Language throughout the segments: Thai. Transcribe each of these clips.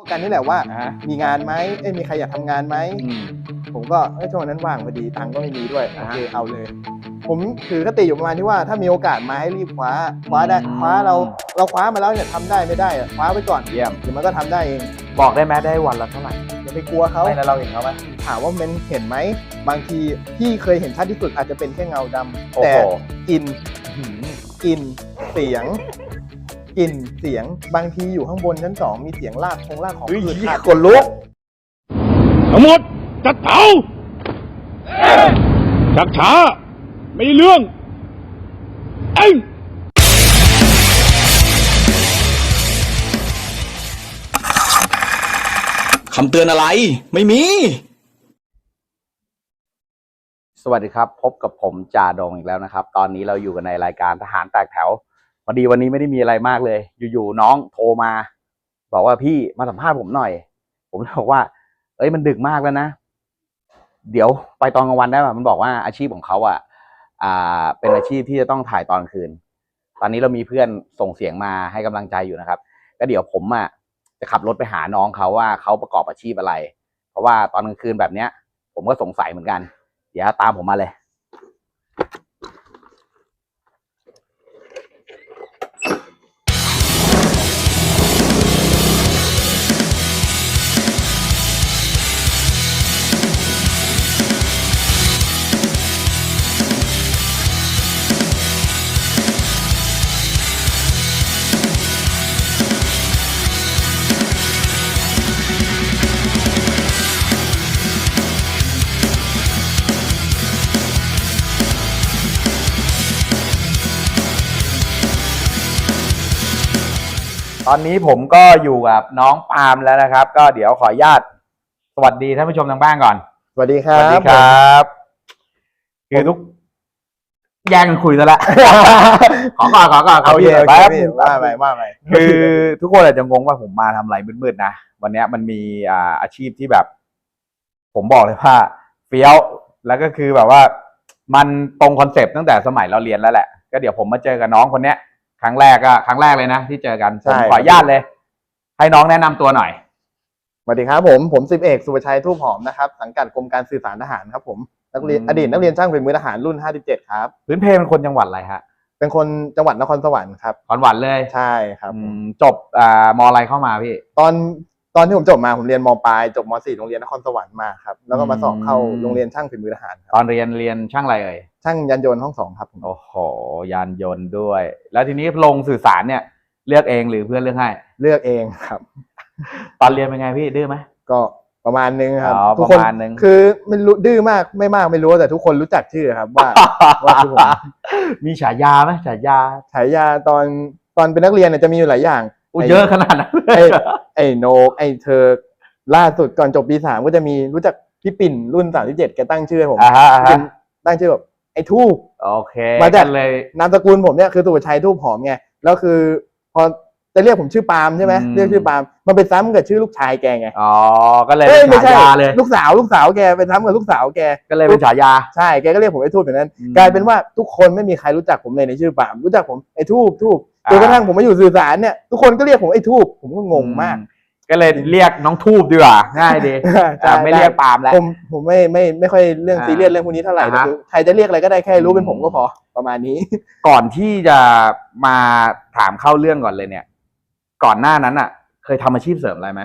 พวกกันนี่แหละว่า อ่าฮะ มีงานไหมเอ้ยมีใครอยากทำงานไหม อืม ผมก็เอ้ยช่วงนั้นว่างพอดีตังค์ก็ไม่มีด้วยโออ่าฮะ เคเอาเลย ผมถือคติอยู่ประมาณที่ว่าถ้ามีโอกาสมาให้รีบคว้าคว้าได้อืมคว้าเราเราคว้ามาแล้วเนี่ยทำได้ไม่ได้อะคว้าไว้ก่อนเยี่ยม เดี๋ยวมันก็ทำได้เองบอกได้ไหมได้วันละเท่าไหร่อย่าไปกลัวเขาไม่แล้วเราเห็นเขาไหม ถามว่ามันเห็นไหมบางทีที่เคยเห็นชัดที่สุดอาจจะเป็นแค่เงาดำโอ้แต่โหกลิ่นหืม กลิ่นเสียง กลิ่นเสียงบางทีอยู่ข้างบนชั้นสองมีเสียงลากคงลากของเฮ้ยพืชขาดคนลุกทั้งหมดจัดเผาชักช้า ไม่เรื่องเอ้ยคำเตือนอะไร ไม่มี สวัสดีครับ พบกับผมจ่าดงอีกแล้วนะครับ ตอนนี้เราอยู่กันในรายการทหารแตกแถว พอดีวันนี้ไม่ได้มีอะไรมากเลย อยู่ๆน้องโทรมา บอกว่าพี่มาสัมภาษณ์ผมหน่อย ผมบอกว่า เอ้ยมันดึกมากแล้วนะ เดี๋ยวไปตอนกลางวันได้ป่ะมันบอกว่าอาชีพของเขาอะ อ่า เป็นอาชีพที่จะต้องถ่ายตอนคืน ตอนนี้เรามีเพื่อนส่งเสียงมาให้กำลังใจอยู่นะครับ ก็เดี๋ยวผมอะจะขับรถไปหาน้องเขาว่าเขาประกอบอาชีพอะไร เพราะว่าตอนกลางคืนแบบเนี้ย ผมก็สงสัยเหมือนกัน เดี๋ยวตามผมมาเลย ตอนนี้ผมก็อยู่กับน้องปาล์มแล้วนะครับ ก็เดี๋ยวขออนุญาตสวัสดีท่านผู้ชมทางบ้านก่อน สวัสดีคสรับวัสดีครับคือทุกแย่งกันคุยซะแล้วขอก่อนขอก่อนขอโอเคพี่หน่โออยเคแป๊บ พี่นึงว่าไปว่าไปคือทุกคนอาจจะงงว่าผมมาทำอะไรมืดๆนะ วันเนี้ยมันมีอ่าอาชีพที่แบบ ผมบอกเลยว่าเฟี้ยวแล้วก็คือแบบว่า มันตรงคอนเซปต์ตั้งแต่สมัยเราเรียนแล้วแหละ ก็เดี๋ยวผมมาเจอกับน้องคนเนี้ย ครั้งแรกก็ครั้งแรกเลยนะที่เจอกันผมขออนุญาตเลย ให้น้องแนะนำตัวหน่อย สวัสดีครับผม ผมสิบเอกสุภชัยทูบหอมนะครับสังกัดกรมการสื่อสารทหารครับผมนักเรียนอืม อดีตนักเรียนช่างฝีมือทหารรุ่น 57 ครับ พื้นเพเป็นคนจังหวัดอะไรฮะเป็นคนจังหวัดนครสวรรค์ครับ ขอนหวันเลยใช่ครับอืมจบอ่ามออะไรเข้ามาพี่ ตอนตอนที่ผมจบมาผมเรียนมปลายจบมสี่โรงเรียนนครสวรรค์มาครับแล้วก็มาสอบเข้าอืม โรงเรียนช่างฝีมือทหารคตรับอนเรียนเรียนช่างอะไรเอ่ย ช่างยานยนต์ห้องสองครับผมโอ้โหยานยนต์ด้วย แล้วทีนี้ลงสื่อสารเนี่ย เลือกเองหรือเพื่อนเลือกให้ เลือกเองครับ ตอนเรียนเป็นไงพี่ดื้อไหมก็ประมาณนึงครับอ๋อทุกคนประมาณนึง คือไม่รู้ดื้อมากไม่มากไม่รู้แต่ทุกคนรู้จักชื่อครับ ว่าว่าคือผมมีฉายาไหมฉายาฉายาตอนตอนเป็นนักเรียนเนี่ยจะมีอยู่หลายอย่างอุยเยอะขนาดนั้นเลยไอ้ไอ้โนกไอ้เธอล่าสุดก่อนจบปีสามก็จะมีรู้จักพี่ปิ่นรุ่นสามที่เจ็ดแกตั้งชื่อให้ผมอ่าฮะอ่าเป็ฮะนตั้งชื่อแบบไอ้ทูบ โอเคมาจากเลย นามสกุลผมเนี่ยคือสุภชัยทูบหอมไงแล้วคือ พอจะเรียกผมชื่อปาล์มใช่ไหมอืม เรียกชื่อปาล์มมันเป็นซ้ำกับชื่อลูกชายแกไงอ๋อ ก็เลยเอ้เป็ยนไม่ใช่ฉายาเลย ลูกสาวลูกสาวแกเป็นซ้ำกับลูกสาวแกก็เลยเป็นฉายา ใช่แกก็เรียกผมไอ้ทูบอย่างนั้น อืมกลายเป็นว่าทุกคนไม่มีใครรู้จักผมเลยในชื่อปาล์มรู้จักผมไอ้ทูบทูบอ่าจนกระทั่งผมมาอยู่สื่อสารเนี่ยทุกคนก็เรียกผมไอ้ทูบผมก็งงมาก ก็เลยเรียกน้องทูบดีกว่าง่ายดีใช่แต่ไม่เรียกปาล์มแล้วผมผมไม่ไม่ไม่ค่อยเรื่องอ่าซีเรียสเรื่องพวกนี้เท่าไหร่อ่าแต่ฮะคือใครจะเรียกอะไรก็ได้แค่รู้เป็นอืมผมก็พอประมาณนี้ ก่อนที่จะมาถามเข้าเรื่องก่อนเลยเนี่ย ก่อนหน้านั้นอะ เคยทำอาชีพเสริมอะไรไหม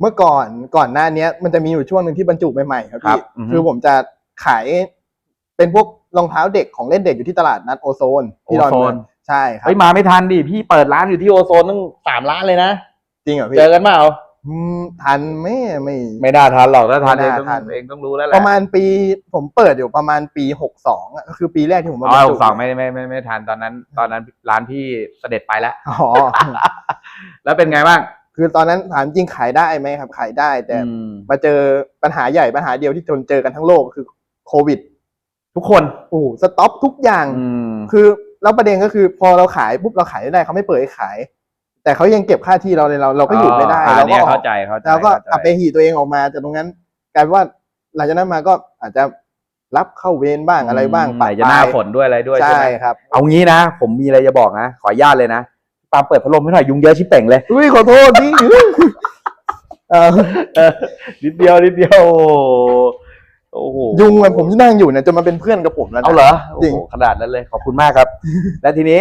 เมื่อก่อนก่อนหน้าเนี้ย มันจะมีอยู่ช่วงหนึ่งที่บรรจุใหม่ๆครับครัพี่บอือฮึคือผมจะขายเป็นพวกรองเท้าเด็กของเล่นเด็กอยู่ที่ตลาดนัดโอโซนที่ดอนโอโซเมือนงใช่ครับเฮ้ยมาไม่ทันดิพี่เปิดร้านอยู่ที่โอโซนตั้งสามร้านเลยนะ จริงเหรอพี่เจอกันเปล่าอืมทันไหม่ไม่ ไม่น่าทันหรอกถ้าทันไม่เองน่าต้องทัน เองต้องรู้แล้วแหละประมาณปีผมเปิดอยู่ประมาณปีหกสองก็คือปีแรกที่ผมมาอ๋บรอรหจุกสองไม่ไม่ไม่ไม่ทันตอนนั้น ตอนนั้นร้านพี่เสด็จไปแล้ว อ๋อ แล้วเป็นไงบ้างคือตอนนั้นถามจริงขายได้ไหมครับ ขายได้แต่ อืมมาเจอปัญหาใหญ่ปัญหาเดียวที่ทนเจอกันทั้งโลกคือโควิดทุกคนโอ้โหสต็อปทุกอย่าง อืมคือแล้วประเด็นก็คือพอเราขายปุ๊บเราขายไม่ได้เขาไม่เปิดให้ขาย แต่เขายังเก็บค่าที่เราเลยเราเราก็อยู่ไม่ได้อ่าเราก็เนี่ยออเข้ากใจเข้าใจเราก็เข้าใจ อับไปหีตัวเองออกมาจากตรงนั้นกลายเป็นว่าหลังจากนั้นมาก็อาจจะรับเข้าเวรบ้างอะไรบ้างไหนจะหน้าฝนด้วยอะไรด้วยใช่ใช่ไหมครับเอางี้นะ ผมมีอะไรจะบอกนะ ขออนุญาตเลยนะปาล์มเปิดพัดลมให้หน่อยยุงเยอะชิบเป่งเลย อุ้ยขอโทษพี่ เออเออนิดเดียวนิดเดียว โอ้โหยุงอะผมที่นั่งอยู่เนี่ยจนมาเป็นเพื่อนกับผมแล้วนะ เอาเหรอจริง โอ้โหขนาดนั้นเลยขอบคุณมากครับ และทีนี้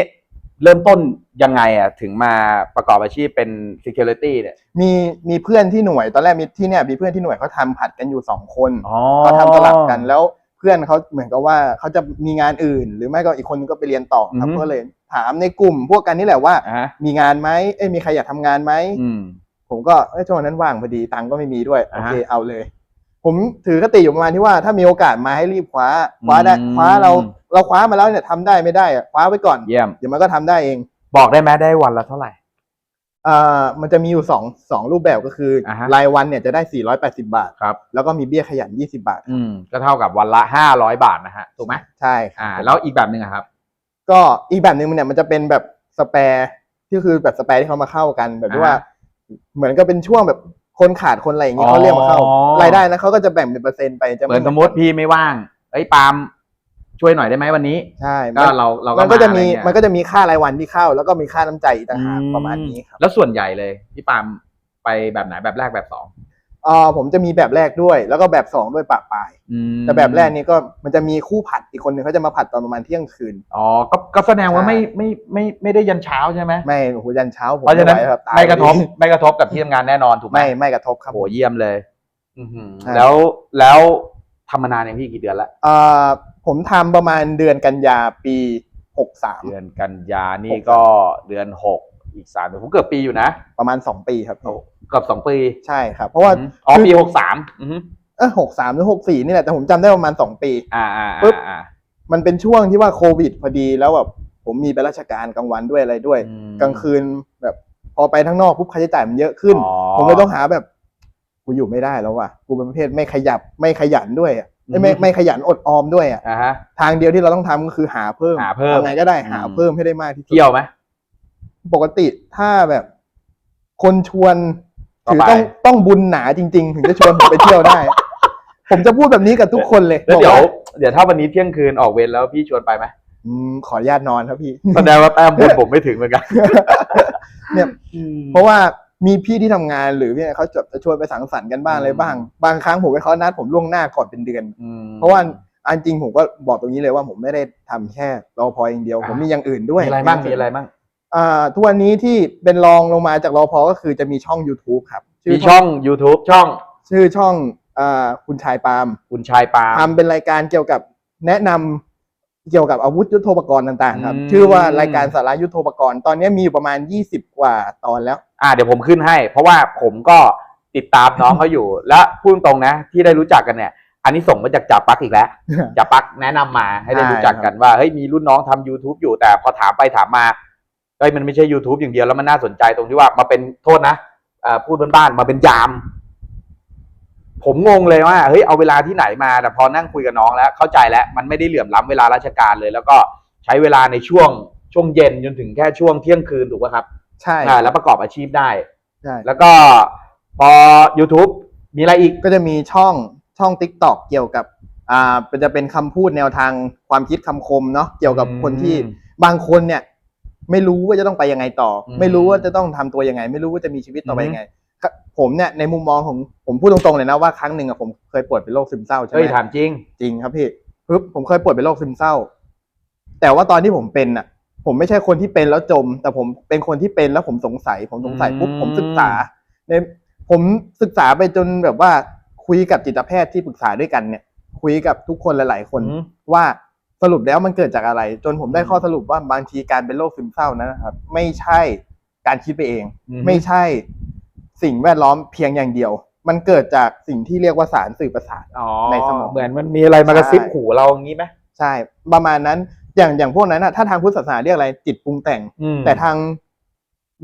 เริ่มต้นยังไงอะถึงมาประกอบอาชีพเป็น security เนี่ย มีมีเพื่อนที่หน่วยตอนแรกมีที่เนี่ยมีเพื่อนที่หน่วยเขาทำผัดกันอยู่สองคนอ๋อ เขาทำสลับกันแล้วเพื่อนเขาเหมือนกับว่าเขาจะมีงานอื่น หรือไม่ก็อีกคนนึงก็ไปเรียนต่อครับอือฮึ ก็เลยถามในกลุ่ม พวกกันนี่แหละว่า อ่าฮะมีงานไหมเอ้ยมีใครอยากทำงานไหมอืม ผมก็เอ้ยช่วงนั้นว่างพอดีตังค์ก็ไม่มีด้วยโออ่าฮะ เคเอาเลย ผมถือคติอยู่ประมาณที่ว่าถ้ามีโอกาสมาให้รีบคว้าคว้าได้อืม คว้าเราเราคว้ามาแล้วเนี่ยทำได้ไม่ได้อะคว้าไว้ก่อน เยี่ยม เดี๋ยวมันก็ทำได้เองบอกได้ไหมได้วันละเท่าไหร่ อ่ามันจะมีอยู่สองสองรูปแบบก็คืออาฮะ รายวันเนี่ยจะได้ 480 บาท ครับ แล้วก็มีเบี้ยขยัน 20 บาท อืม ก็เท่ากับวันละห้าร้อยบาทนะฮะ ถูกไหมใช่ครับอ่า แล้วอีกแบบหนึ่งอะครับ ก็อีกแบบหนึ่งมันเนี่ยมันจะเป็นแบบสแปร์ที่คือแบบสแปร์ที่เขามาเข้ากันแบบที่ว่า อ่า เหมือนกับเป็นช่วงแบบ คนขาดคนอะไรอย่างเงี้ยอ๋อเขาเรียกมาเข้ารายได้นะเขาก็จะแบ่งเป็นเปอร์เซ็นต์ไปจะเหมือนสมมติพี่ไม่ว่างเอ้ยปาล์มช่วยหน่อยได้ไหมวันนี้ ใช่ก็เราเรามันก็จะมีาอไรเงี้ยมันก็จะมีค่ารายวันที่เข้า แล้วก็มีค่าน้ำใจอีกต่างหากประมาณนี้ครับ แล้วส่วนใหญ่เลยพี่ปาล์มไปแบบไหนแบบแรกแบบสอง เอ่อผมจะมีแบบแรกด้วย แล้วก็แบบสองด้วยปะปลาย อืมแต่แบบแรกนี่ก็มันจะมีคู่ผัดอีกคนหนึ่งเขาจะมาผัดตอนประมาณเที่ยงคืน อ๋อก็ก็แสดงว่าใช่ไม่ไม่ไม่ไม่ได้ยันเช้าใช่ไหม ไม่โอ้โหยันเช้าผมเพราะฉะนั้นไหวครับตายไม่กระทบพอดีไม่กระทบกับที่ทำงานแน่นอนถูกไหมไม่ไม่กระทบครับ โหเยี่ยมเลยอือหือใช่ แล้วแล้วทำมานานอย่างพี่กี่เดือนละเอ่อผมทำประมาณเดือนกันยาปีหกสาม เดือนกันยานี่ก็เดือนหก อีกสามเดือนผมเกือบปีอยู่นะ ประมาณสองปีครับพี่เกือบสองปีใช่ครับ เพราะว่าอืมอ๋อปีหกสามอือหือเออหกสามหรือหกสี่นี่แหละแต่ผมจำได้ประมาณสองปี อ่าอ่าปึ๊บอ่ามันเป็นช่วงที่ว่าโควิดพอดีแล้วแบบผมมีไปราชการกลางวันด้วยอะไรด้วยอืมกลางคืนแบบพอไปทั้างนอกปุ๊บค่าใช้จ่ายมันเยอะขึ้นอ๋อผมเลยต้องหาแบบกูอยู่ไม่ได้แล้วว่ะกูเป็นประเภทไม่ขยับไม่ขยันด้วยอะไม่ไม่ไม่ขยันอดออมด้วยอะอ่าฮะทางเดียวที่เราต้องทำก็คือหาเพิ่มหาเพิ่มทำไงก็ได้หาอืมเพิ่มให้ได้มากที่สุดเที่ยวไหม ปกติถ้าแบบ คนชวนต่อถือไป ต้องต้องบุญหนาจริง ๆ ถึงจะชวนผมไปเที่ยวได้ ผมจะพูดแบบนี้กับทุกคนเลยแล้วเดี๋ยว บอกาเดี๋ยวถ้าวันนี้เที่ยงคืนออกเวรแล้วพี่ชวนไปไหมอืมขออนุญาตนอนครับพี่ แสดงว่าแต้มบุญผมไม่ถึงเหมือนกันเนี่ยเพราะว่ามีพี่ที่ทำงานหรือเนี่ยเขาจะจะชวนไปสังสรรค์กันบ้างอืม อะไรบ้าง บางครั้งผมไปเขานัดผมล่วงหน้าก่อนเป็นเดือน อืม เพราะว่าอันจริงผมก็บอกตรงนี้เลยว่าผมไม่ได้ทำแค่รอพออย่างเดียวอ่าผมมีอย่างอื่นด้วยมีอะไรบ้างมีอะไรบ้างอ่า ทุกวันนี้ที่เป็นรองลงมาจากรอพอก็คือจะมีช่อง YouTube ครับมีช่อง YouTube ช่อง ชื่อช่องอ่าคุณชายปาล์มคุณชายปาล์ม ทำเป็นรายการเกี่ยวกับแนะนำเกี่ยวกับอาวุธยุทโธปกรณ์ต่างๆ ครับ อืม ชื่อว่ารายการสาระยุทโธปกรณ์ ตอนนี้มีอยู่ประมาณ 20 กว่าตอนแล้ว อ่าเดี๋ยวผมขึ้นให้ เพราะว่าผมก็ติดตามน้องเขาอยู่ และพูดตรงๆนะ ที่ได้รู้จักกันเนี่ย อันนี้ส่งมาจากจ่าปักอีกแล้ว จ่าปักแนะนำมาให้ได้รู้จักกันว่าเฮ้ยมีรุ่นน้องทำ YouTube อยู่แต่พอถามไปถามมา เฮ้ยมันไม่ใช่ YouTube อย่างเดียวแล้วมันน่าสนใจตรงที่ว่ามาเป็นโทษนะอ่าพูดบ้านๆมาเป็นยาม ผมงงเลยว่าเฮ้ยเอาเวลาที่ไหนมาแต่พอนั่งคุยกับน้องแล้ว เข้าใจแล้วมันไม่ได้เหลื่อมล้ำเวลาราชการเลย แล้วก็ใช้เวลาในช่วงช่วงเย็นจนถึงแค่ช่วงเที่ยงคืนถูกป่ะครับ ใช่อ่าแล้วประกอบอาชีพได้ใช่แล้วก็พอ YouTube มีอะไรอีกก็จะมีช่องช่อง Tik t o k เกี่ยวกับอ่าเป็นจะเป็นคำพูดแนวทางความคิดคำคมเนาะเกี่ยวกับอืมคนที่บางคนเนี่ย ไม่รู้ว่าจะต้องไปยังไงต่ออมไม่รู้ว่าจะต้องทำตัวยังไง ไม่รู้ว่าจะมีชีวิตต่อไปอืมยังไงครับผมเนี่ยในมุมมองของผมพูดตรงๆเลยนะว่าครั้งหนึ่งอะผมเคยป่วยเป็นโรคซึมเศร้าใช่ไหเฮ้ยมถามจริง จริงครับพี่ปึ๊บผมเคยป่วยเป็นโรคซึมเศร้า แต่ว่าตอนที่ผมเป็นอะผมไม่ใช่คนที่เป็นแล้วจม แต่ผมเป็นคนที่เป็นแล้วผมสงสัย ผมสงสัยปุ๊บอืมผมศึกษาในผมศึกษาไปจนแบบว่าคุยกับจิตแพทย์ที่ปรึกษาด้วยกันเนี่ย คุยกับทุกคนหลาย ๆ คนอืมว่า สรุปแล้วมันเกิดจากอะไร จนผมได้อืมข้อสรุปว่าบางทีการเป็นโรคซึมเศร้านั้นนะครับ ไม่ใช่การคิดไปเองอืมไม่ใช่สิ่งแวดล้อมเพียงอย่างเดียว มันเกิดจากสิ่งที่เรียกว่าสารสื่อประสาทอ๋อในสมองเหมือนมันมีอะไรมากระซิบใช่หูเราอย่างนี้ไหมใช่ ประมาณนั้นอย่างอย่างพวกนั้นนะถ้าทางพุทธศาสนาเรียกอะไรจิตปรุงแต่งอืมแต่ทาง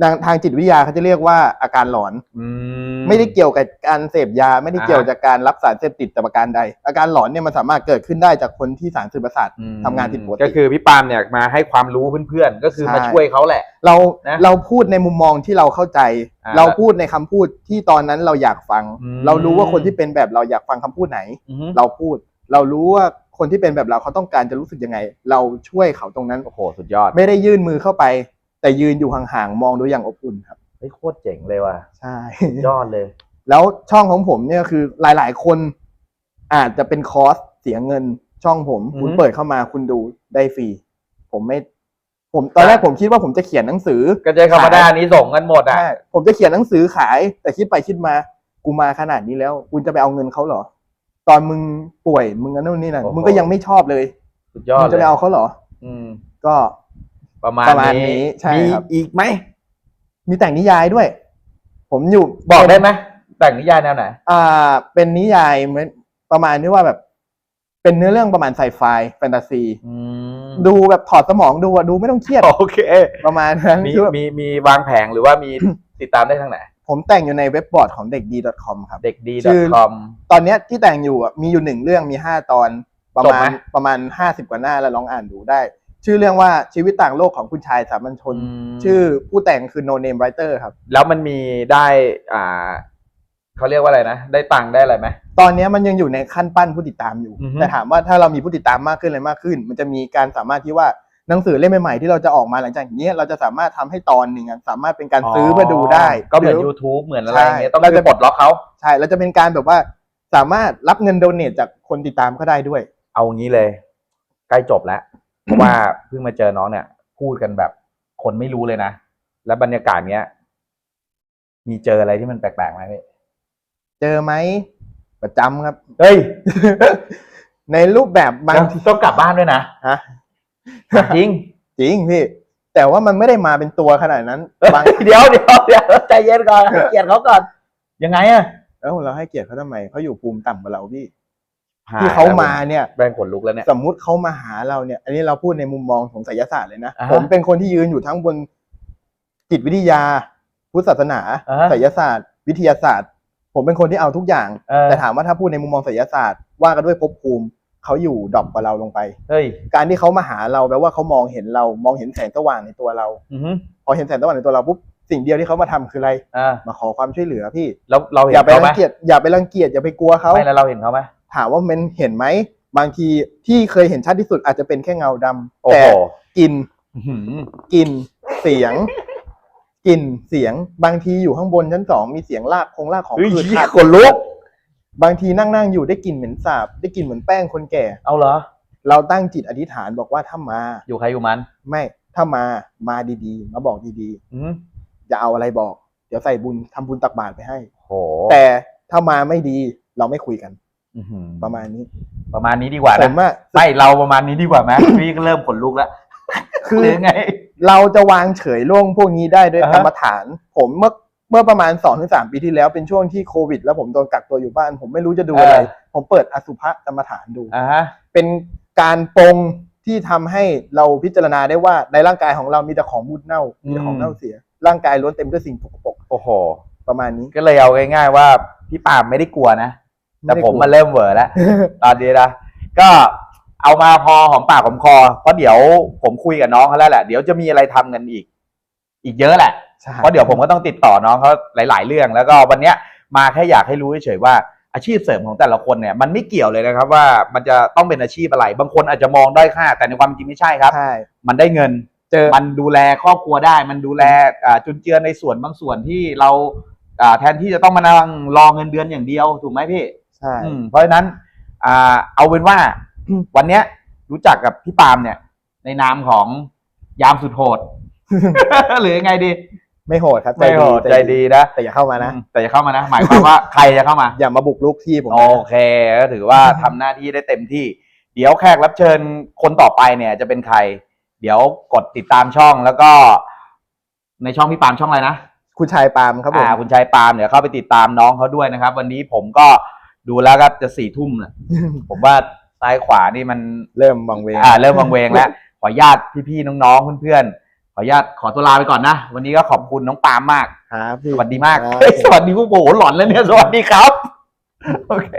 ทางทางจิตวิทยาเขาจะเรียกว่าอาการหลอน อืไม่ได้เกี่ยวกับการเสพยา ไม่ได้เกี่ยวอ่าฮะจากการรับสารเสพติดแต่ประการใด อาการหลอนเนี่ยมันสามารถเกิดขึ้นได้จากคนที่สารสื่อประสาทอืมทำงานผิดปกติก็คือพี่ปาล์มเนี่ยมาให้ความรู้เพื่อนๆ ก็คือใช่มาช่วยเขาแหละ เรานะเราพูดในมุมมองที่เราเข้าใจ อ่าเราพูดในคำพูดที่ตอนนั้นเราอยากฟัง อืม เรารู้ว่าคนที่เป็นแบบเราอยากฟังคำพูดไหนอือฮึเราพูด เรารู้ว่าคนที่เป็นแบบเราเขาต้องการจะรู้สึกยังไง เราช่วยเขาตรงนั้น โอ้โหสุดยอด ไม่ได้ยื่นมือเข้าไป แต่ยืนอยู่ห่างๆมองดูอย่างอบอุ่นครับ เฮ้ยโคตรเจ๋งเลยว่ะใช่สุดยอดเลย แล้วช่องของผมเนี่ยคือหลายๆ คนอาจจะเป็นคอร์สเสียเงินช่องผมอือฮึคุณเปิดเข้ามาคุณดูได้ฟรีผมไม่ ผมตอนแรกผมคิดว่าผมจะเขียนหนังสือก็ใจคำว่าได้อันนี้ส่งกันหมดอะใช่ผมจะเขียนหนังสือขาย แต่คิดไปคิดมา กูมาขนาดนี้แล้วคุณจะไปเอาเงินเขาเหรอ ตอนมึงป่วยมึงอันนู้นนี่นั่นโอ้โหมึงก็ยังไม่ชอบเลยสุดยอมึดงเลจะยไปเอาเขาเหรอ อืม ก็ ประมาณประมาณนี้ใช่มีครับ อีกไหม มีแต่งนิยายด้วย ผมอยู่บอกได้ไหมแต่งนิยายแนวไหน อ่า เป็นนิยายเหมือนประมาณที่ว่าแบบ เป็นเนื้อเรื่องประมาณไซไฟแฟนตาซี อืมดูแบบถอดสมองดูอะดูไม่ต้องเครียดโอเค ประมาณนั้นมีคือแบบมีมีวางแผงหรือว่ามี ติดตามได้ทางไหน ผมแต่งอยู่ในเว็บบอร์ดของเด็กดี .com ครับ เด็กดี ชื่อ .com ตอนเนี้ยที่แต่งอยู่อะมีอยู่หนึ่งเรื่องมีห้าตอน ประจบมาไหมณประมาณห้าสิบกว่าหน้าแล้วลองอ่านดูได้ ชื่อเรื่องว่าชีวิตต่างโลกของคุณชายสามัญชนมชื่อผู้แต่งคือ No Name Writer ครับ แล้วมันมีได้อ่าเขาเรียกว่าอะไรนะ ได้ตังค์ได้อะไรไหม ตอนเนี้ยมันยังอยู่ในขั้นปั้นผู้ติดตามอยู่ อือฮึ แต่ถามว่าถ้าเรามีผู้ติดตามมากขึ้นอะไรมากขึ้น มันจะมีการสามารถที่ว่าหนังสือเล่มใหม่ๆที่เราจะออกมาหลังจากนี้เราจะสามารถทำให้ตอนหนึ่งอะสามารถเป็นการซื้อเพื่อดูได้ก็เหมือน รื YouTube เหมือนอะไรใช่เงี้ยต้องเราไปจะปลดล็อกเขา ใช่แล้วจะเป็นการแบบว่าสามารถรับเงินโดเนทจากคนติดตามก็ได้ด้วย เอางี้เลย ใกล้จบแล้ว เพราะว่าเพิ่งมาเจอน้องเนี่ย พูดกันแบบคนไม่รู้เลยนะ แล้วบรรยากาศเนี้ย มีเจออะไรที่มันแปลกๆไหมพี่เจอไหมประจำครับ เฮ้ย ในรูปแบบบางทีต้องกลับบ้านด้วยนะฮะจริง จริงพี่ แต่ว่ามันไม่ได้มาเป็นตัวขนาดนั้นบางเดี๋ยวเดี๋ยวเดี๋ยวใจเย็นก่อนให้เกียรติเขาก่อน ยังไงอะแล้วเราให้เกียรติเขาทำไมเขาอยู่ภูมิต่ำกว่าเราพี่ ที่เขามาเนี่ยแรงขนลุกแล้วเนี่ย สมมุติเขามาหาเราเนี่ย อันนี้เราพูดในมุมมองของไสยศาสตร์เลยนะ อ่าฮะผมเป็นคนที่ยืนอยู่ทั้งบนจิตวิทยา พุทธศาสนาอ่าฮะไสยศาสตร์ วิทยาศาสตร์ ผมเป็นคนที่เอาทุกอย่าง เออ แต่ถามว่าถ้าพูดในมุมมองไสยศาสตร์ว่ากันด้วยภพภูมิเขาอยู่ดรอปกว่าเราลงไป เฮ้ยการที่เขามาหาเราแปลว่าเขามองเห็นเรามองเห็นแสงสว่างในตัวเรา อือฮึพอเห็นแสงสว่างในตัวเราปุ๊บ สิ่งเดียวที่เขามาทำคืออะไร อ่ามาขอความช่วยเหลือพี่ แล้วเราเห็อนย่าไปเขารัไหมงเกียจอย่าไปรังเกียจอย่าไปกลัวเขา ไม่แล้วเราเห็นเขาไหม ถามว่ามันเห็นไหม บางทีที่เคยเห็นชัดที่สุดอาจจะเป็นแค่เงาดำโอ้แต่โหกลินอื้อหือกลินเสียงกลินเสียง บางทีอยู่ข้างบนชั้นสองมีเสียงลากคงลากของเฮ้ยพืชขาดขนลุก บางทีนั่งนั่งๆอยู่ได้กลิ่นเหม็นสาบ ได้กลิ่นเหมือนแป้งคนแก่ เอาเหรอ เราตั้งจิตอธิษฐานบอกว่าถ้ามา อยู่ใครอยู่มันไม่ถ้ามามาดีๆ มาบอกดีอือๆ อย่าเอาอะไรบอก เดี๋ยวใส่บุญทำบุญตักบาตรไปให้ โหแต่ถ้ามาไม่ดีเราไม่คุยกันอื้อหือประมาณนี้ประมาณนี้ดีกว่าผนะมว่าไม่เราประมาณนี้ดีกว่าไหม พี่ก็เริ่มขนลุกแล้วคือหรือไง เราจะวางเฉยโล่งพวกนี้ได้ด้วยอ่าฮะ กรรมฐาน ผมเมื่อเมื่อประมาณสองถึงสามปีที่แล้วเป็นช่วงที่โควิด แล้วผมโดนกักตัวอยู่บ้าน ผมไม่รู้จะดูอะไร ผมเปิดอสุภะกรรมฐานดู อ่าฮะเป็นการปรงที่ทำให้เราพิจารณาได้ว่าในร่างกายของเรามีแต่ของมุดเน่ามีแต่ของเน่าเสีย ร่างกายล้วนเต็มด้วยสิ่งสกปรกโอ้โห ประมาณนี้ ก็เลยเอาง่ายๆว่าพี่ปาล์มไม่ได้กลัวนะ แต่ไได้ผมกลัวมาเริ่มเหวอแล้ว ตอนนี้นะ ก็เอามาพอหอมปากหอมคอ เพราะเดี๋ยวผมคุยกับน้องเขาแล้วแหละ เดี๋ยวจะมีอะไรทำกันอีก อีกเยอะแหละใช่เพราะเดี๋ยวผมก็ต้องติดต่อน้องเขาหลาย ๆ เรื่อง แล้วก็วันเนี้ยมาแค่อยากให้รู้เฉยๆว่าอาชีพเสริมของแต่ละคนเนี่ยมันไม่เกี่ยวเลยนะครับ ว่ามันจะต้องเป็นอาชีพอะไร บางคนอาจจะมองด้อยค่า แต่ในความจริงไม่ใช่ครับใช่มันได้เงิน เจอ มันดูแลครอบครัวได้ มันดูแลอ่าจุนเจือในส่วนบางส่วนที่เราอ่าแทนที่จะต้องมานั่งรอเงินเดือนอย่างเดียวถูกไหมพี่ใช่ อืมเพราะฉะนั้นอ่าเอาเป็นว่า วันเนี้ยรู้จักกับพี่ปาล์มเนี่ย ในนามของยามสุดโหด หรือยังไงดีไม่โหดครับไม่โหดใจดีนะแต่อย่าเข้ามานะ อืมแต่จะเข้ามานะ หมายความว่าใครจะเข้ามา อย่ามาบุกลุกที่ผมโอนะเคก็ถือว่าทำหน้าที่ได้เต็มที่ เดี๋ยวแขกรับเชิญคนต่อไปเนี่ยจะเป็นใคร เดี๋ยวกดติดตามช่องแล้วก็ ในช่องพี่ปาล์มช่องอะไรนะคุณชายปาล์มครับผมอ่าคุณชายปาล์มเดี๋ยวเข้าไปติดตามน้องเขาด้วยนะครับ วันนี้ผมก็ดูแล้วครับจะสี่ทุ่มแล้วผมว่าซ้ายขวานี่มันเริ่มวังเวงอ่าเริ่มวังเวงแล้วขออนุญาตพี่ๆน้องๆเพื่อนๆขออนุญาตขอตัวลาไปก่อนนะ วันนี้ก็ขอบคุณน้องปาล์มมากครับพี่สวัสดีมากครับเฮ้ยสวัสดีผู้โหหลอนแล้วเนี่ยสวัสดีครับโอเค